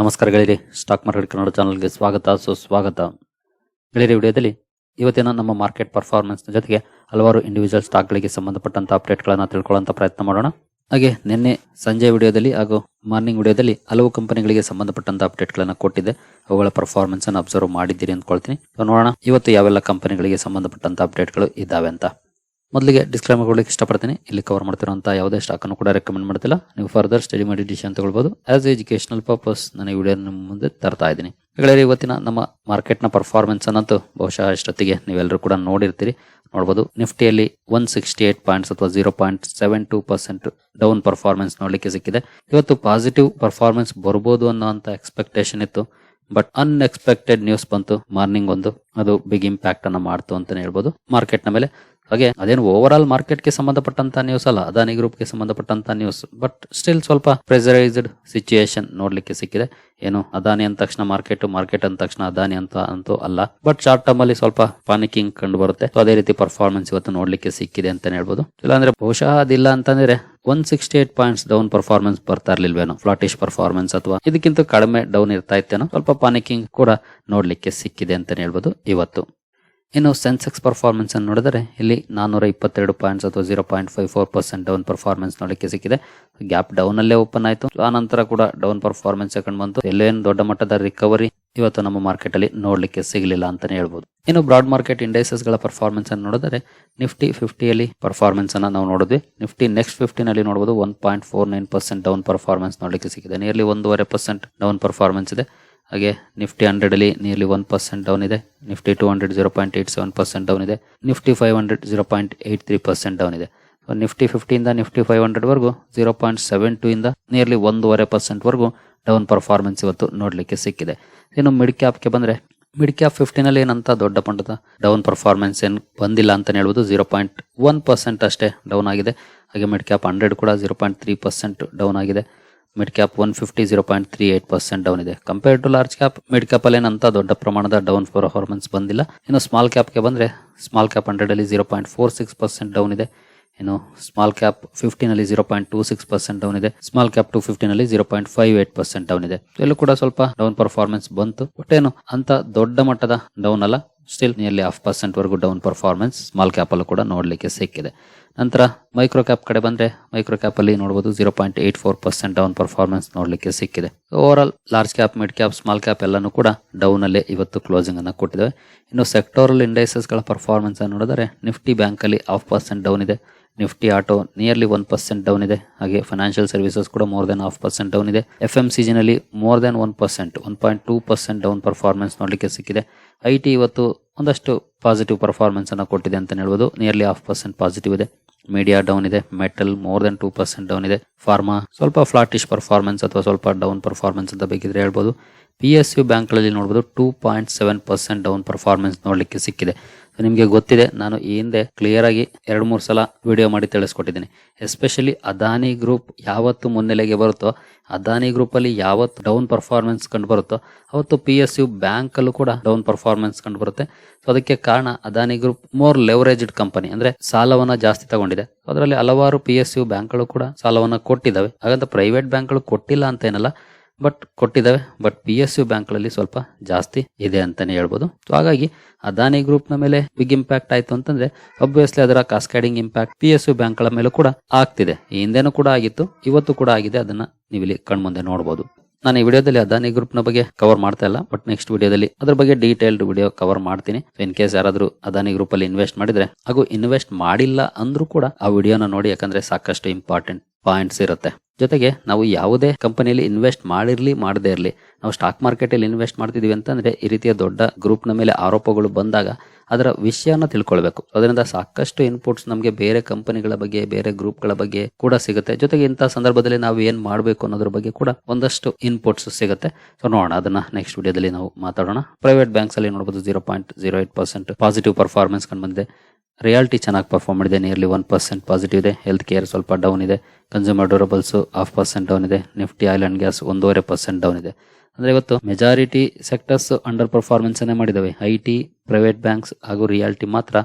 ನಮಸ್ಕಾರ ಗೆಳೆಯರಿ stock market Kannada ಚಾನಲ್ಗೆ ಸ್ವಾಗತ, ಸುಸ್ವಾಗತ. ಗೆಳೆಯರಿ, ವಿಡಿಯೋದಲ್ಲಿ ಇವತ್ತಿನ ನಮ್ಮ ಮಾರ್ಕೆಟ್ ಪರ್ಫಾರ್ಮೆನ್ಸ್ನ ಜೊತೆಗೆ ಹಲವಾರು ಇಂಡಿವಿಜುವಲ್ ಸ್ಟಾಕ್ಗಳಿಗೆ ಸಂಬಂಧಪಟ್ಟಂತ ಅಪ್ಡೇಟ್ಗಳನ್ನು ತಿಳ್ಕೊಳ್ಳುವಂತ ಪ್ರಯತ್ನ ಮಾಡೋಣ. ಹಾಗೆ ನಿನ್ನೆ ಸಂಜೆ ವಿಡಿಯೋದಲ್ಲಿ ಹಾಗೂ ಮಾರ್ನಿಂಗ್ ವಿಡಿಯೋದಲ್ಲಿ ಹಲವು ಕಂಪನಿಗಳಿಗೆ ಸಂಬಂಧಪಟ್ಟಂತ ಅಪ್ಡೇಟ್ಗಳನ್ನು ಕೊಟ್ಟಿದ್ದೆ. ಅವುಗಳ ಪರ್ಫಾರ್ಮೆನ್ಸ್ ಅನ್ನು ಅಬ್ಸರ್ವ್ ಮಾಡಿದ್ದೀರಿ ಅಂದ್ಕೊಳ್ತೀನಿ. ನೋಡೋಣ, ಇವತ್ತು ಯಾವೆಲ್ಲ ಕಂಪನಿಗಳಿಗೆ ಸಂಬಂಧಪಟ್ಟಂತ ಅಪ್ಡೇಟ್ಗಳು ಇದ್ದಾವೆ ಅಂತ. ಮೊದಲಿಗೆ ಡಿಸ್ಕ್ಲೈಮರ್ ಕೊಡ್ಲಿಕ್ಕೆ ಇಷ್ಟಪಡ್ತೀನಿ. ಇಲ್ಲಿ ಕವರ್ ಮಾಡ್ತಿರುವಂತಹ ಯಾವುದೇ ಸ್ಟಾಕ್ ಅನ್ನು ಕೂಡ ರೆಕಮೆಂಡ್ ಮಾಡ್ತಿಲ್ಲ. ನೀವು ಫರ್ದರ್ ಸ್ಟಡಿ ಮಾಡಿ ಡಿಸಿಷನ್ ತಗೊಳ್ಬಹುದು ಆಸ್ ಎಜುಕೇಶನಲ್ ಪರ್ಪಸ್ ನಾನು ವಿಡಿಯೋ ನಿಮ್ಮ ಮುಂದೆ ತರ್ತಾ ಇದ್ದೀನಿ. ಗೆಳೆಯರೆ, ಇವತ್ತಿನ ನಮ್ಮ ಮಾರ್ಕೆಟ್ನ ಪರ್ಫಾರ್ಮೆನ್ಸ್ ಅನ್ನಂತೂ ಬಹುಶಃ ಇಷ್ಟೊತ್ತಿಗೆ ನೀವೆಲ್ಲರೂ ಕೂಡ ನೋಡಿರ್ತೀರಿ. ನೋಡ್ಬೋದು, ನಿಫ್ಟಿಯಲ್ಲಿ ಒನ್ ಸಿಕ್ಸ್ಟಿ ಏಟ್ ಪಾಯಿಂಟ್ಸ್ ಅಥವಾ zero point seven two percent down performance ನೋಡಲಿಕ್ಕೆ ಸಿಕ್ಕಿದೆ. ಇವತ್ತು ಪಾಸಿಟಿವ್ ಪರ್ಫಾರ್ಮೆನ್ಸ್ ಬರ್ಬೋದು ಅಂತ ಎಕ್ಸ್ಪೆಕ್ಟೇಷನ್ ಇತ್ತು. ಬಟ್ ಅನ್ಎಕ್ಸ್ಪೆಕ್ಟೆಡ್ ನ್ಯೂಸ್ ಬಂತು. ಮಾರ್ನಿಂಗ್ ಒಂದು. ಅದು ಬಿಗ್ ಇಂಪ್ಯಾಕ್ಟ್ ಅನ್ನ ಮಾಡ್ತು ಅಂತಾನೆ ಹೇಳ್ಬೋದು. ಮಾರ್ಕೆಟ್ನ ಮೇಲೆ. ಹಾಗೆ ಅದೇನು ಓವರ್ ಆಲ್ ಮಾರ್ಕೆಟ್ಗೆ ಸಂಬಂಧಪಟ್ಟಂತ ನ್ಯೂಸ್ ಅಲ್ಲ. ಅದಾನಿ ಗ್ರೂಪ್ಗೆ ಸಂಬಂಧಪಟ್ಟಂತ ನ್ಯೂಸ್ ಬಟ್ ಸ್ಟಿಲ್ ಸ್ವಲ್ಪ ಪ್ರೆಸರೈಸ್ಡ್ ಸಿಚುಯೇಷನ್ ನೋಡ್ಲಿಕ್ಕೆ ಸಿಕ್ಕಿದೆ. ಏನು ಅದಾನಿ ಅಂದ ತಕ್ಷಣ ಮಾರ್ಕೆಟ್ ಮಾರ್ಕೆಟ್ ಅಂದ ತಕ್ಷಣ ಅದಾನಿ ಅಂತ, ಅಂತೂ ಅಲ್ಲ. ಬಟ್ ಶಾರ್ಟ್ ಟರ್ಮ್ ಅಲ್ಲಿ ಸ್ವಲ್ಪ ಪಾನಿಕಿಂಗ್ ಕಂಡು ಬರುತ್ತೆ. ಅದೇ ರೀತಿ ಪರ್ಫಾರ್ಮೆನ್ಸ್ ಇವತ್ತು ನೋಡ್ಲಿಕ್ಕೆ ಸಿಕ್ಕಿದೆ ಅಂತಾನೆ ಹೇಳ್ಬೋದು. ಇಲ್ಲಾಂದ್ರೆ ಬಹುಶಃ ಅದಿಲ್ಲ ಅಂತಂದ್ರೆ one sixty eight points down performance ಬರ್ತಾ ಇರ್ಲಿಲ್ವೇನೋ? ಫ್ಲಾಟಿಶ್ ಪರ್ಫಾರ್ಮೆನ್ಸ್ ಅಥವಾ ಇದಕ್ಕಿಂತ ಕಡಿಮೆ ಡೌನ್ ಇರ್ತಾ ಇತ್ತೇನೋ? ಸ್ವಲ್ಪ ಪಾನಿಕಿಂಗ್ ಕೂಡ ನೋಡ್ಲಿಕ್ಕೆ ಸಿಕ್ಕಿದೆ ಅಂತಾನೆ ಹೇಳ್ಬೋದು ಇವತ್ತು. ಇನ್ನು ಸೆನ್ಸೆಕ್ಸ್ ಪರ್ಫಾರ್ಮೆನ್ಸ್ ಅನ್ನು ನೋಡಿದರೆ ಇಲ್ಲಿ ನಾನ್ನೂರ ಇಪ್ಪತ್ತೆರಡು ಪಾಯಿಂಟ್ಸ್ ಅಥವಾ zero point five four percent down performance ನೋಡಲಿಕ್ಕೆ ಸಿಕ್ಕಿದೆ. ಗ್ಯಾಪ್ ಡೌನ್ ಅಲ್ಲೇ ಓಪನ್ ಆಯಿತು. ಆ ನಂತರ ಕೂಡ ಡೌನ್ ಪರ್ಫಾರ್ಮೆನ್ಸ್ ಕಂಡು ಬಂತು. ಎಲ್ಲೇನು ದೊಡ್ಡ ಮಟ್ಟದ ರಿಕವರಿ ಇವತ್ತು ನಮ್ಮ ಮಾರ್ಕೆಟ್ ಅಲ್ಲಿ ನೋಡ್ಲಿಕ್ಕೆ ಸಿಗಲಿಲ್ಲ ಅಂತಾನೆ ಹೇಳ್ಬೋದು. ಇನ್ನು ಬ್ರಾಡ್ ಮಾರ್ಕೆಟ್ ಇಂಡೆಕ್ಸಸ್ಗಳ ಪರ್ಫಾರ್ಮೆನ್ಸ್ ಅನ್ನು ನೋಡಿದರೆ ನಿಫ್ಟಿ ಫಿಫ್ಟಿಯಲ್ಲಿ ಪರ್ಫಾರ್ಮೆನ್ಸ್ ಅನ್ನ ನಾವು ನೋಡಿದ್ವಿ. ನಿಫ್ಟಿ ನೆಕ್ಸ್ಟ್ ಫಿಫ್ಟಿನಲ್ಲಿ ನೋಡಬಹುದು one point four nine percent down performance ನೋಡಲಿಕ್ಕೆ ಸಿಕ್ಕಿದೆ. ನಿಯರ್ಲಿ ಒಂದೂವರೆ ಪರ್ಸೆಂಟ್ ಡೌನ್ ಪರ್ಫಾರ್ಮೆನ್ಸ್ ಇದೆ. ಹಾಗೆ ನಿಫ್ಟಿ ಹಂಡ್ರೆಡ್ ಅಲ್ಲಿ ನಿಯರ್ಲಿ ಒನ್ ಪರ್ಸೆಂಟ್ ಡೌನ್ ಇದೆ. Nifty two hundred zero point eight seven percent down ಇದೆ. Nifty five hundred zero point eight three percent down ಇದೆ. So Nifty ಫಿಫ್ಟಿಯಿಂದ ನಿಫ್ಟಿ ಫೈವ್ ಹಂಡ್ರೆಡ್ ವರೆಗೂ zero point seven two ಇಂದ nearly ಒಂದೂವರೆ percent ವರೆಗೂ down performance ಇವತ್ತು ನೋಡಲಿಕ್ಕೆ ಸಿಕ್ಕಿದೆ. ಇನ್ನು ಮಿಡ್ ಕ್ಯಾಪ್ಗೆ ಬಂದರೆ ಮಿಡ್ ಕ್ಯಾಪ್ ಫಿಫ್ಟಿನಲ್ಲಿ ಏನಂತ ದೊಡ್ಡ ಪಂಡದ ಡೌನ್ ಪರ್ಫಾರ್ಮೆನ್ಸ್ ಏನು ಬಂದಿಲ್ಲ ಅಂತ ಹೇಳ್ಬೋದು. ಜೀರೋ ಪಾಯಿಂಟ್ ಒನ್ ಪರ್ಸೆಂಟ್ ಅಷ್ಟೇ ಡೌನ್ ಆಗಿದೆ. ಹಾಗೆ ಮಿಡ್ ಕ್ಯಾಪ್ ಹಂಡ್ರೆಡ್ ಕೂಡ zero point three percent down ಆಗಿದೆ. Mid cap one fifty zero point three eight percent down ಇದೆ. Compare to large cap mid cap ಅಲ್ಲಿ ಏನಂತ ದೊಡ್ಡ ಪ್ರಮಾಣದ ಡೌನ್ ಪರ್ಫಾರ್ಮೆನ್ಸ್ ಬಂದಿಲ್ಲ. ಇನ್ನು ಸ್ಮಾಲ್ ಕ್ಯಾಪ್ಗೆ ಬಂದ್ರೆ ಸ್ಮಾಲ್ ಕ್ಯಾಪ್ ಹಂಡ್ರೆಡ್ ಅಲ್ಲಿ zero point four six percent down ಇದೆ. ಇನ್ನು small cap ಫಿಫ್ಟಿನಲ್ಲಿ zero point two six percent down ಇದೆ. Small cap two ಫಿಫ್ಟಿನಲ್ಲಿ zero point five eight percent down ಇದೆ. ಎಲ್ಲೂ ಕೂಡ ಸ್ವಲ್ಪ ಡೌನ್ ಪರ್ಫಾರ್ಮೆನ್ಸ್ ಬಂತು. ಬಟ್ ಏನು ಅಂತ ದೊಡ್ಡ ಮಟ್ಟದ ಡೌನ್ ಅಲ್ಲ. ಸ್ಟಿಲ್ ನಿಯರ್ಲಿ ಹಾಫ್ ಪರ್ಸೆಂಟ್ ವರೆಗೂ ಡೌನ್ ಪರ್ಫಾರ್ಮೆನ್ಸ್ ಸ್ಮಾಲ್ ಕ್ಯಾಪ್ ಅಲ್ಲೂ ಕೂಡ ನೋಡಲಿಕ್ಕೆ ಸಿಕ್ಕಿದೆ. ನಂತರ ಮೈಕ್ರೋ ಕ್ಯಾಪ್ ಕಡೆ ಬಂದ್ರೆ ಮೈಕ್ರೋ ಕ್ಯಾಪ್ ಅಲ್ಲಿ ನೋಡಬಹುದು zero point eight four percent down performance ನೋಡಲಿಕ್ಕೆ ಸಿಕ್ಕಿದೆ. Overall large cap mid cap small cap ಎಲ್ಲನೂ ಕೂಡ ಡೌನ್ ಅಲ್ಲೇ ಇವತ್ತು ಕ್ಲೋಸಿಂಗ್ ಅನ್ನು ಕೊಟ್ಟಿದ್ದೇವೆ. ಇನ್ನು ಸೆಕ್ಟೋರಲ್ ಇಂಡೈಸಸ್ಗಳ ಪರ್ಫಾರ್ಮೆನ್ಸ್ ನೋಡಿದರೆ ನಿಫ್ಟಿ ಬ್ಯಾಂಕ್ ಅಲ್ಲಿ ಹಾಫ್ ಪರ್ಸೆಂಟ್ ಡೌನ್ ಇದೆ. Nifty auto nearly one percent down ಇದೆ. ಹಾಗೆ ಫೈನಾನ್ಷಿಯಲ್ ಸರ್ವಿಸಸ್ ಕೂಡ more than half percent down ಇದೆ. F M ಸಿಜಿನಲ್ಲಿ more than one percent one point two percent down performance ನೋಡಲಿಕ್ಕೆ ಸಿಕ್ಕಿದೆ. I T ಇವತ್ತು ಒಂದಷ್ಟು ಪಾಸಿಟಿವ್ ಪರ್ಫಾರ್ಮೆನ್ಸ್ ಅನ್ನು ಕೊಟ್ಟಿದೆ ಅಂತ ಹೇಳ್ಬೋದು. ನಿಯರ್ಲಿ ಹಾಫ್ ಪರ್ಸೆಂಟ್ ಪಾಸಿಟಿವ್ ಇದೆ. ಮೀಡಿಯಾ ಡೌನ್ ಇದೆ. Metal more than two percent down ಇದೆ. ಫಾರ್ಮಾ ಸ್ವಲ್ಪ ಫ್ಲಾಟಿಶ್ ಪರ್ಫಾರ್ಮೆನ್ಸ್ ಅಥವಾ ಸ್ವಲ್ಪ ಡೌನ್ ಪರ್ಫಾರ್ಮೆನ್ಸ್ ಅಂತ ಬೇಕಿದ್ರೆ ಹೇಳ್ಬೋದು. ಪಿ ಎಸ್ ಯು ಬ್ಯಾಂಕ್ಗಳಲ್ಲಿ ನೋಡ್ಬೋದು two point seven percent down performance ನೋಡಲಿಕ್ಕೆ ಸಿಕ್ಕಿದೆ. ನಿಮಗೆ ಗೊತ್ತಿದೆ, ನಾನು ಈ ಹಿಂದೆ ಕ್ಲಿಯರ್ ಆಗಿ ಎರಡು ಮೂರು ಸಲ ವಿಡಿಯೋ ಮಾಡಿ ತಿಳಿಸ್ಕೊಟ್ಟಿದ್ದೀನಿ. ಎಸ್ಪೆಷಲಿ ಅದಾನಿ ಗ್ರೂಪ್ ಯಾವತ್ತು ಮುನ್ನೆಲೆಗೆ ಬರುತ್ತೋ ಅದಾನಿ ಗ್ರೂಪ್ ಅಲ್ಲಿ ಯಾವತ್ತು ಡೌನ್ ಪರ್ಫಾರ್ಮೆನ್ಸ್ ಕಂಡು ಬರುತ್ತೋ, ಅವತ್ತು ಪಿ ಎಸ್ ಯು ಬ್ಯಾಂಕ್ ಅಲ್ಲೂ ಕೂಡ ಡೌನ್ ಪರ್ಫಾರ್ಮೆನ್ಸ್ ಕಂಡು ಬರುತ್ತೆ. ಸೊ ಅದಕ್ಕೆ ಕಾರಣ Adani group more leveraged company ಅಂದ್ರೆ ಸಾಲವನ್ನ ಜಾಸ್ತಿ ತಗೊಂಡಿದೆ. ಅದರಲ್ಲಿ ಹಲವಾರು ಪಿ ಎಸ್ ಯು ಬ್ಯಾಂಕ್ಗಳು ಕೂಡ ಸಾಲವನ್ನ ಕೊಟ್ಟಿದ್ದಾವೆ. ಹಾಗಂತ ಪ್ರೈವೇಟ್ ಬ್ಯಾಂಕ್ಗಳು ಕೊಟ್ಟಿಲ್ಲ ಅಂತ ಏನಲ್ಲ ಬಟ್ ಕೊಟ್ಟಿದ್ದಾವೆ. ಬಟ್ ಪಿ ಎಸ್ ಯು ಬ್ಯಾಂಕ್ಗಳಲ್ಲಿ ಸ್ವಲ್ಪ ಜಾಸ್ತಿ ಇದೆ ಅಂತಾನೆ ಹೇಳ್ಬೋದು. ಸೊ ಹಾಗಾಗಿ ಅದಾನಿ ಗ್ರೂಪ್ನ ಮೇಲೆ ಬಿಗ್ ಇಂಪ್ಯಾಕ್ಟ್ ಆಯ್ತು ಅಂತಂದ್ರೆ ಅಬ್ವಿಯಸ್ಲಿ ಅದರ cascading impact P S U ಬ್ಯಾಂಕ್ಗಳ ಮೇಲೂ ಕೂಡ ಆಗ್ತಿದೆ. ಈ ಹಿಂದೆನೂ ಕೂಡ ಆಗಿತ್ತು, ಇವತ್ತು ಕೂಡ ಆಗಿದೆ. ಅದನ್ನ ನೀವಿಲ್ಲಿ ಕಣ್ಮುಂದೆ ನೋಡಬಹುದು ನಾನು ಈ ವಿಡಿಯೋದಲ್ಲಿ ಅದಾನಿ ಗ್ರೂಪ್ನ ಬಗ್ಗೆ ಕವರ್ ಮಾಡ್ತಾ ಇಲ್ಲ ಬಟ್ ನೆಕ್ಸ್ಟ್ ವಿಡಿಯೋದಲ್ಲಿ ಅದ್ರ ಬಗ್ಗೆ ಡೀಟೇಲ್ಡ್ ವಿಡಿಯೋ ಕವರ್ ಮಾಡ್ತೀನಿ. ಇನ್ ಕೇಸ್ ಯಾರಾದ್ರೂ ಅದಾನಿ ಗ್ರೂಪ್ ಅಲ್ಲಿ ಇನ್ವೆಸ್ಟ್ ಮಾಡಿದ್ರೆ, ಹಾಗೂ ಇನ್ವೆಸ್ಟ್ ಮಾಡಿಲ್ಲ ಅಂದ್ರೂ ಕೂಡ ಆ ವಿಡಿಯೋನ ನೋಡಿ, ಯಾಕಂದ್ರೆ ಸಾಕಷ್ಟು ಇಂಪಾರ್ಟೆಂಟ್ ಪಾಯಿಂಟ್ಸ್ ಇರುತ್ತೆ. ಜೊತೆಗೆ ನಾವು ಯಾವುದೇ ಕಂಪನಿಯಲ್ಲಿ ಇನ್ವೆಸ್ಟ್ ಮಾಡಿರಲಿ, ಮಾಡದೇ ಇರಲಿ, ನಾವು ಸ್ಟಾಕ್ ಮಾರ್ಕೆಟಲ್ಲಿ ಇನ್ವೆಸ್ಟ್ ಮಾಡ್ತಿದ್ದೀವಿ ಅಂತಂದರೆ ಈ ರೀತಿಯ ದೊಡ್ಡ ಗ್ರೂಪ್ನ ಮೇಲೆ ಆರೋಪಗಳು ಬಂದಾಗ ಅದರ ವಿಷಯನ ತಿಳ್ಕೊಳ್ಬೇಕು. ಅದರಿಂದ ಸಾಕಷ್ಟು ಇನ್ಪುಟ್ಸ್ ನಮಗೆ ಬೇರೆ ಕಂಪನಿಗಳ ಬಗ್ಗೆ, ಬೇರೆ ಗ್ರೂಪ್ಗಳ ಬಗ್ಗೆ ಕೂಡ ಸಿಗುತ್ತೆ. ಜೊತೆಗೆ ಇಂಥ ಸಂದರ್ಭದಲ್ಲಿ ನಾವು ಏನು ಮಾಡಬೇಕು ಅನ್ನೋದ್ರ ಬಗ್ಗೆ ಕೂಡ ಒಂದಷ್ಟು ಇನ್ಪುಟ್ಸ್ ಸಿಗುತ್ತೆ. ಸೊ ನೋಡೋಣ, ಅದನ್ನ ನೆಕ್ಸ್ಟ್ ವಿಡಿಯೋದಲ್ಲಿ ನಾವು ಮಾತಾಡೋಣ. ಪ್ರೈವೇಟ್ ಬ್ಯಾಂಕ್ಸ್ ಅಲ್ಲಿ ನೋಡಬಹುದು zero point zero eight percent positive performance ಕಂಡು ಬಂದಿದೆ. ರಿಯಾಲಿಟಿ ಚೆನ್ನಾಗಿ ಪರ್ಫಾರ್ಮ್ ಮಾಡಿದೆ ನಿಯರ್ಲಿ ಒನ್ ಪರ್ಸೆಂಟ್ ಪಾಸಿಟಿವ್ ಇದೆ. ಹೆಲ್ತ್ ಕೇರ್ ಸ್ವಲ್ಪ ಡೌನ್ ಇದೆ. Consumer durables half percent down ಇದೆ. ನಿಫ್ಟಿ ಆಯಿಲ್ ಆ್ಯಂಡ್ ಗ್ಯಾಸ್ ಒಂದೂವರೆ ಪರ್ಸೆಂಟ್ ಡೌನ್ ಇದೆ. ಅಂದರೆ ಇವತ್ತು ಮೆಜಾರಿಟಿ ಸೆಕ್ಟರ್ಸ್ ಅಂಡರ್ ಪರ್ಫಾರ್ಮೆನ್ಸ್ ಮಾಡಿದ್ದಾವೆ ಐ ಟಿ ಪ್ರೈವೇಟ್ ಬ್ಯಾಂಕ್ಸ್ ಹಾಗೂ ರಿಯಾಲಿಟಿ ಮಾತ್ರ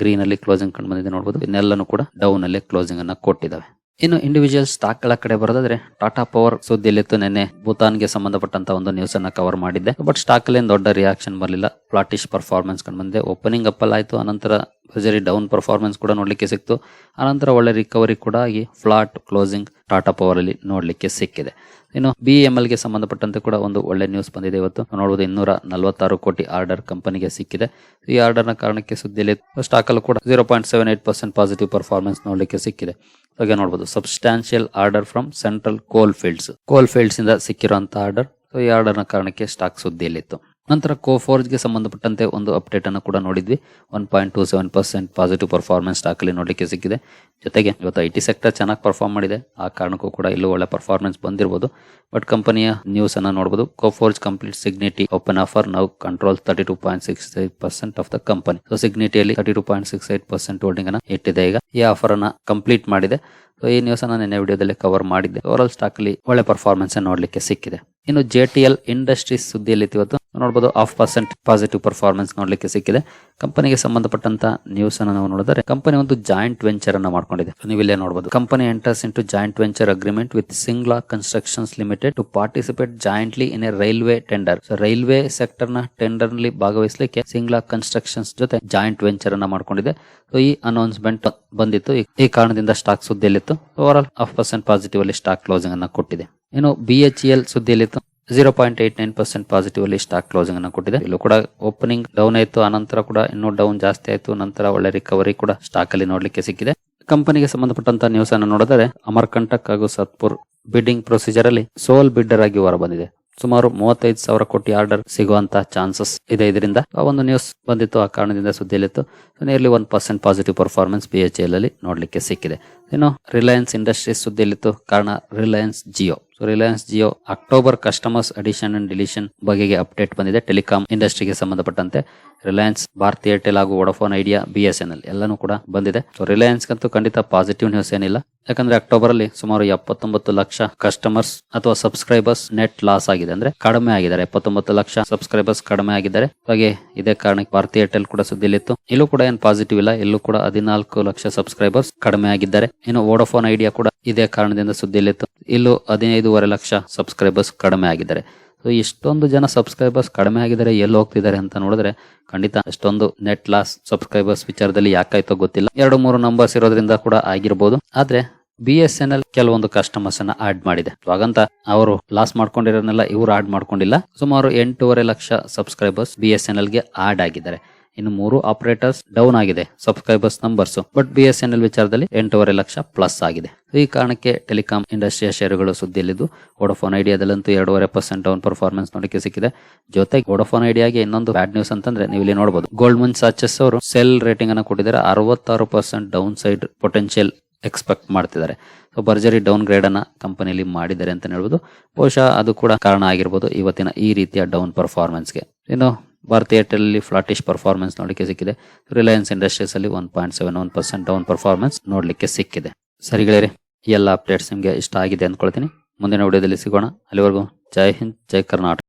ಗ್ರೀನ್ ಅಲ್ಲಿ ಕ್ಲೋಸಿಂಗ್ ಕಂಡು ಬಂದಿದೆ ನೋಡ್ಬೋದು. ಇನ್ನೆಲ್ಲನೂ ಕೂಡ ಡೌನ್ ಕ್ಲೋಸಿಂಗನ್ನು ಕೊಟ್ಟಿದ್ದಾವೆ ಇನ್ನು ಇಂಡಿವಿಜುವಲ್ ಸ್ಟಾಕ್ಗಳ ಕಡೆ ಬರೋದಾದ್ರೆ ಟಾಟಾ ಪವರ್ ಸುದ್ದಿಯಲ್ಲಿತ್ತು ನಿನ್ನೆ ಭೂತಾನ್ಗೆ ಸಂಬಂಧಪಟ್ಟಂತ ಒಂದು ನ್ಯೂಸ್ ಅನ್ನ ಕವರ್ ಮಾಡಿದ್ದೆ. ಬಟ್ ಸ್ಟಾಕ್ ಅಲ್ಲಿ ದೊಡ್ಡ ರಿಯಾಕ್ಷನ್ ಬರಲಿಲ್ಲ. ಫ್ಲಾಟಿಶ್ ಪರ್ಫಾರ್ಮೆನ್ಸ್ ಕಂಡು ಬಂದೆ ಓಪನಿಂಗ್ ಅಪ್ ಆಯಿತು ಅನಂತರ ಭಜರಿ ಡೌನ್ ಪರ್ಫಾರ್ಮೆನ್ಸ್ ಕೂಡ ನೋಡಲಿಕ್ಕೆ ಸಿಕ್ತು. ಅನಂತರ ಒಳ್ಳೆ ರಿಕವರಿ ಕೂಡ ಆಗಿ ಫ್ಲಾಟ್ ಕ್ಲೋಸಿಂಗ್ ಟಾಟಾ ಪವರ್ ಅಲ್ಲಿ ನೋಡಲಿಕ್ಕೆ ಸಿಕ್ಕಿದೆ. ಇನ್ನು ಬಿ ಎಂ ಎಲ್ಗೆ ಸಂಬಂಧಪಟ್ಟಂತೆ ಕೂಡ ಒಂದು ಒಳ್ಳೆ ನ್ಯೂಸ್ ಬಂದಿದೆ ಇವತ್ತು. ನೋಡಬಹುದು ಇನ್ನೂರ ನಲವತ್ತಾರು ಕೋಟಿ ಆರ್ಡರ್ ಕಂಪನಿಗೆ ಸಿಕ್ಕಿದೆ. ಈ ಆರ್ಡರ್ನ ಕಾರಣಕ್ಕೆ ಸುದ್ದಿಯಲ್ಲಿ ಸ್ಟಾಕ್ ಅಲ್ಲೂ ಕೂಡ zero point seven eight percent positive performance ನೋಡಲಿಕ್ಕೆ ಸಿಕ್ಕಿದೆ. ಹಾಗೆ ನೋಡಬಹುದು substantial order from central coal fields coal fields ಇಂದ ಸಿಕ್ಕಿರುವಂತಹ ಆರ್ಡರ್ ಈ ಆರ್ಡರ್ನ ಕಾರಣಕ್ಕೆ ಸ್ಟಾಕ್ ಸುದ್ದಿಯಲ್ಲಿತ್ತು. ನಂತರ ಕೋಫೋರ್ಜ್ಗೆ ಸಂಬಂಧಪಟ್ಟಂತೆ ಒಂದು ಅಪ್ಡೇಟ್ ಅನ್ನು ಕೂಡ ನೋಡಿದ್ವಿ. One point two seven percent positive performance stock ಅಲ್ಲಿ ನೋಡಲಿಕ್ಕೆ ಸಿಕ್ಕಿದೆ. ಜೊತೆಗೆ ಇವತ್ತು ಐ ಟಿ ಸೆಕ್ಟರ್ ಚೆನ್ನಾಗಿ ಪರ್ಫಾರ್ಮ್ ಮಾಡಿದೆ. ಆ ಕಾರಣಕ್ಕೂ ಕೂಡ ಇಲ್ಲೂ ಒಳ್ಳೆ ಪರ್ಫಾರ್ಮೆನ್ಸ್ ಬಂದಿರಬಹುದು ಬಟ್ ಕಂಪನಿಯ ನ್ಯೂಸ್ ಅನ್ನು ನೋಡಬಹುದು Coforge complete Signity open offer now control thirty two point six eight percent of the company so ಸಿಗ್ನಿಟಿಯಲ್ಲಿ thirty two point six eight percent holding ಅನ್ನು ಇಟ್ಟಿದೆ. ಈಗ ಈ ಆಫರ್ ಅನ್ನ ಕಂಪ್ಲೀಟ್ ಮಾಡಿದೆ. ಈ ನ್ಯೂಸ್ ಅನ್ನ ನಿನ್ನೆ ವಿಡಿಯೋದಲ್ಲಿ ಕವರ್ ಮಾಡಿದ್ದೆ. ಓವರ್ ಸ್ಟಾಕ್ ಅಲ್ಲಿ ಒಳ್ಳೆ ಪರ್ಫಾರ್ಮೆನ್ಸ್ ನೋಡ್ಲಿಕ್ಕೆ ಸಿಕ್ಕಿದೆ. ಇನ್ನು ಜೆ ಟಿ ಎಲ್ ಇಂಡಸ್ಟ್ರೀಸ್ ಸುದ್ದಿಯಲ್ಲಿ ಇವತ್ತು ನೋಡಬಹುದು ಹಾಫ್ ಪರ್ಸೆಂಟ್ ಪಾಸಿಟಿವ್ ಪರ್ಫಾರ್ಮೆನ್ಸ್ ನೋಡ್ಲಿಕ್ಕೆ ಸಿಕ್ಕಿದೆ. ಕಂಪನಿಗೆ ಸಂಬಂಧಪಟ್ಟಂತ ನ್ಯೂಸ್ ಅನ್ನು ನಾವು ನೋಡಿದರೆ ಕಂಪನಿ ಒಂದು ಜಾಯಿಂಟ್ ವೆಂಚರ್ ಅನ್ನ ಮಾಡ್ಕೊಂಡಿದೆ. ನೀವು ಇಲ್ಲೇ ನೋಡಬಹುದು company enters into joint venture agreement with Singla constructions limited to participate jointly in a railway tender railway ಸೆಕ್ಟರ್ನ ಟೆಂಡರ್ನಲ್ಲಿ ಭಾಗವಹಿಸಲಿಕ್ಕೆ ಸಿಂಗ್ಲಾ ಕನ್ಸ್ಟ್ರಕ್ಷನ್ಸ್ ಜೊತೆ ಜಾಯಿಂಟ್ ವೆಂಚರ್ ಅನ್ನ ಮಾಡ್ಕೊಂಡಿದೆ. ಸೊ ಈ ಅನೌನ್ಸ್ಮೆಂಟ್ ಬಂದಿತ್ತು. ಈ- ಈ ಕಾರಣದಿಂದ ಸ್ಟಾಕ್ ಸುದ್ದಿಯಲ್ಲಿತ್ತು. Over all half percent positive ಅಲ್ಲಿ ಸ್ಟಾಕ್ ಕ್ಲೋಸಿಂಗ್ ಅನ್ನ ಕೊಟ್ಟಿದೆ. ಏನು B H L ಸುದ್ದಿಯಲ್ಲಿತ್ತು? Zero point eight nine percent positive ಅಲ್ಲಿ ಸ್ಟಾಕ್ ಕ್ಲೋಸಿಂಗ್ ಅನ್ನು ಕೊಟ್ಟಿದೆ. ಇಲ್ಲೂ ಕೂಡ ಓಪನಿಂಗ್ ಡೌನ್ ಆಯಿತು ಅನಂತರ ಕೂಡ ಇನ್ನೂ ಡೌನ್ ಜಾಸ್ತಿ ಆಯಿತು, ನಂತರ ಒಳ್ಳೆ ರಿಕವರಿ ಕೂಡ ಸ್ಟಾಕ್ ಅಲ್ಲಿ ನೋಡ್ಲಿಕ್ಕೆ ಸಿಕ್ಕಿದೆ. ಕಂಪನಿಗೆ ಸಂಬಂಧಪಟ್ಟಂತ ನ್ಯೂಸ್ ಅನ್ನು ನೋಡಿದರೆ ಅಮರ್ಕಂಟಕ್ ಹಾಗೂ ಸತ್ಪುರ್ ಬಿಡ್ಡಿಂಗ್ ಪ್ರೊಸೀಜರ್ ಅಲ್ಲಿ ಸೋಲ್ ಬಿಡ್ಡರ್ ಆಗಿ ಹೊರ ಬಂದಿದೆ. ಸುಮಾರು ಮೂವತ್ತೈದು ಸಾವಿರ ಕೋಟಿ ಆರ್ಡರ್ ಸಿಗುವಂತ ಚಾನ್ಸಸ್ ಇದೆ ಇದರಿಂದ. ಆ ಒಂದು ನ್ಯೂಸ್ ಬಂದಿತ್ತು, ಆ ಕಾರಣದಿಂದ ಸುದ್ದಿಯಲ್ಲಿತ್ತು. Nearly one percent positive performance B H L ಅಲ್ಲಿ ನೋಡ್ಲಿಕ್ಕೆ ಸಿಕ್ಕಿದೆ. ಇನ್ನು ರಿಲಯನ್ಸ್ ಇಂಡಸ್ಟ್ರೀಸ್ ಸುದ್ದಿಯಲ್ಲಿತ್ತು. ಕಾರಣ Reliance Jio so Reliance Jio October customers addition and deletion ಬಗೆಗೆ ಅಪ್ಡೇಟ್ ಬಂದಿದೆ ಟೆಲಿಕಾಂ ಇಂಡಸ್ಟ್ರಿಗೆ ಸಂಬಂಧಪಟ್ಟಂತೆ. ರಿಲಯನ್ಸ್ ಭಾರತಿ ಏರ್ಟೆಲ್ ಹಾಗೂ Vodafone Idea B S N L ಎಲ್ಲಾನು ಕೂಡ ಬಂದಿದೆ. ಸೊ ರಿಲಯನ್ಸ್ ಗಂತೂ ಖಂಡಿತ ಪಾಸಿಟಿವ್ ನ್ಯೂಸ್ ಏನಿಲ್ಲ. ಯಾಕಂದ್ರೆ ಅಕ್ಟೋಬರ್ ಅಲ್ಲಿ ಸುಮಾರು ಎಪ್ಪತ್ತೊಂಬತ್ತು ಲಕ್ಷ ಕಸ್ಟಮರ್ಸ್ ಅಥವಾ ಸಬ್ಸ್ಕ್ರೈಬರ್ಸ್ ನೆಟ್ ಲಾಸ್ ಆಗಿದೆ. ಅಂದ್ರೆ ಕಡಿಮೆ ಆಗಿದ್ದಾರೆ. ಎಪ್ಪತ್ತೊಂಬತ್ತು ಲಕ್ಷ ಸಬ್ಸ್ಕ್ರೈಬರ್ಸ್ ಕಡಿಮೆ ಆಗಿದ್ದಾರೆ. ಹಾಗೆ ಇದೇ ಕಾರಣಕ್ಕೆ ಭಾರತೀಯ ಏರ್ಟೆಲ್ ಕೂಡ ಸುದ್ದಿಲಿತ್ತು ಇಲ್ಲೂ ಕೂಡ ಏನ್ ಪಾಸಿಟಿವ್ ಇಲ್ಲ. ಇಲ್ಲೂ ಕೂಡ ಹದಿನಾಲ್ಕು ಲಕ್ಷ ಸಬ್ಸ್ಕ್ರೈಬರ್ಸ್ ಕಡಿಮೆ ಆಗಿದ್ದಾರೆ. ಇನ್ನು ವೋಡೋಫೋನ್ ಐಡಿಯಾ ಕೂಡ ಇದೇ ಕಾರಣದಿಂದ ಸುದ್ದಿಯಲ್ಲಿತ್ತು. ಇಲ್ಲೂ ಹದಿನೈದೂವರೆ ಲಕ್ಷ ಸಬ್ಸ್ಕ್ರೈಬರ್ಸ್ ಕಡಿಮೆ ಆಗಿದ್ದಾರೆ. ಸೊ ಇಷ್ಟೊಂದು ಜನ ಸಬ್ಸ್ಕ್ರೈಬರ್ಸ್ ಕಡಿಮೆ ಆಗಿದ್ದಾರೆ, ಎಲ್ಲಿ ಹೋಗ್ತಿದ್ದಾರೆ ಅಂತ ನೋಡಿದ್ರೆ ಖಂಡಿತ ಅಷ್ಟೊಂದು ನೆಟ್ ಲಾಸ್ ಸಬ್ಸ್ಕ್ರೈಬರ್ಸ್ ವಿಚಾರದಲ್ಲಿ ಯಾಕಾಯ್ತೋ ಗೊತ್ತಿಲ್ಲ. ಎರಡು ಮೂರು ನಂಬರ್ಸ್ ಇರೋದ್ರಿಂದ ಕೂಡ ಆಗಿರ್ಬೋದು. ಆದ್ರೆ ಬಿ ಎಸ್ ಎನ್ ಎಲ್ ಕೆಲವೊಂದು ಕಸ್ಟಮರ್ಸ್ ಅನ್ನ ಆಡ್ ಮಾಡಿದೆ. ಹಾಗಂತ ಅವರು ಲಾಸ್ ಮಾಡ್ಕೊಂಡಿರೋನೆಲ್ಲ ಇವರು ಆಡ್ ಮಾಡ್ಕೊಂಡಿಲ್ಲ. ಸುಮಾರು ಎಂಟೂವರೆ lakh subscribers B S N ಎಲ್ಗೆ ಆಡ್ ಆಗಿದ್ದಾರೆ. ಇನ್ನು ಮೂರು ಆಪರೇಟರ್ಸ್ ಡೌನ್ ಆಗಿದೆ subscribers numbers but B S N L ವಿಚಾರದಲ್ಲಿ ಎಂಟೂವರೆ ಲಕ್ಷ ಪ್ಲಸ್ ಆಗಿದೆ. ಈ ಕಾರಣಕ್ಕೆ ಟೆಲಿಕಾಂ ಇಂಡಸ್ಟ್ರಿಯ ಷೇರುಗಳು ಸುದ್ದಿಯಲ್ಲಿದ್ದು ವೋಡಫೋನ್ ಐಡಿಯಾದಲ್ಲಂತೂ ಎರಡೂವರೆ ಪರ್ಸೆಂಟ್ ಡೌನ್ ಪರ್ಫಾರ್ಮೆನ್ಸ್ ನೋಡಕ್ಕೆ ಸಿಕ್ಕಿದೆ. ಜೊತೆಗೆ ವೋಡಫೋನ್ ಐಡಿಯಾಗೆ ಇನ್ನೊಂದು ಬ್ಯಾಡ್ ನ್ಯೂಸ್ ಅಂತಂದ್ರೆ ನೀವು ಇಲ್ಲಿ ನೋಡಬಹುದು ಗೋಲ್ಡ್ಮನ್ ಸಾಚಸ್ ಅವರು ಸೆಲ್ ರೇಟಿಂಗ್ ಅನ್ನು ಕೊಟ್ಟಿದ್ದಾರೆ. ಅರವತ್ತಾರು percent down side potential expect ಮಾಡ್ತಿದ್ದಾರೆ. ಸೊ ಭರ್ಜರಿ ಡೌನ್ ಗ್ರೇಡ್ ಅನ್ನ ಕಂಪನಿಯಲ್ಲಿ ಮಾಡಿದ್ದಾರೆ ಅಂತ ಹೇಳ್ಬೋದು. ಬಹುಶಃ ಅದು ಕೂಡ ಕಾರಣ ಆಗಿರ್ಬೋದು ಇವತ್ತಿನ ಈ ರೀತಿಯ ಡೌನ್ ಪರ್ಫಾರ್ಮೆನ್ಸ್ಗೆ ಇನ್ನು ಭಾರತಿ ಏರ್ಟೆಲ್ ಅಲ್ಲಿ ಫ್ಲಾಟಿಶ್ ಪರ್ಫಾರ್ಮೆನ್ಸ್ ನೋಡಲಿಕ್ಕೆ ಸಿಕ್ಕಿದೆ. ರಿಲಯನ್ಸ್ ಇಂಡಸ್ಟ್ರೀಸ್ ಅಲ್ಲಿ one point seven one percent down performance ನೋಡಲಿಕ್ಕೆ ಸಿಕ್ಕಿದೆ. ಸರಿ ಗೆಳೆಯರೆ, ಈ ಎಲ್ಲ ಅಪ್ಡೇಟ್ಸ್ ನಿಮಗೆ ಇಷ್ಟ ಆಗಿದೆ ಅಂದ್ಕೊಳ್ತೀನಿ. ಮುಂದಿನ ವಿಡಿಯೋದಲ್ಲಿ ಸಿಗೋಣ. ಅಲ್ಲಿವರೆಗೂ ಜೈ ಹಿಂದ್, ಜೈ ಕರ್ನಾಟಕ.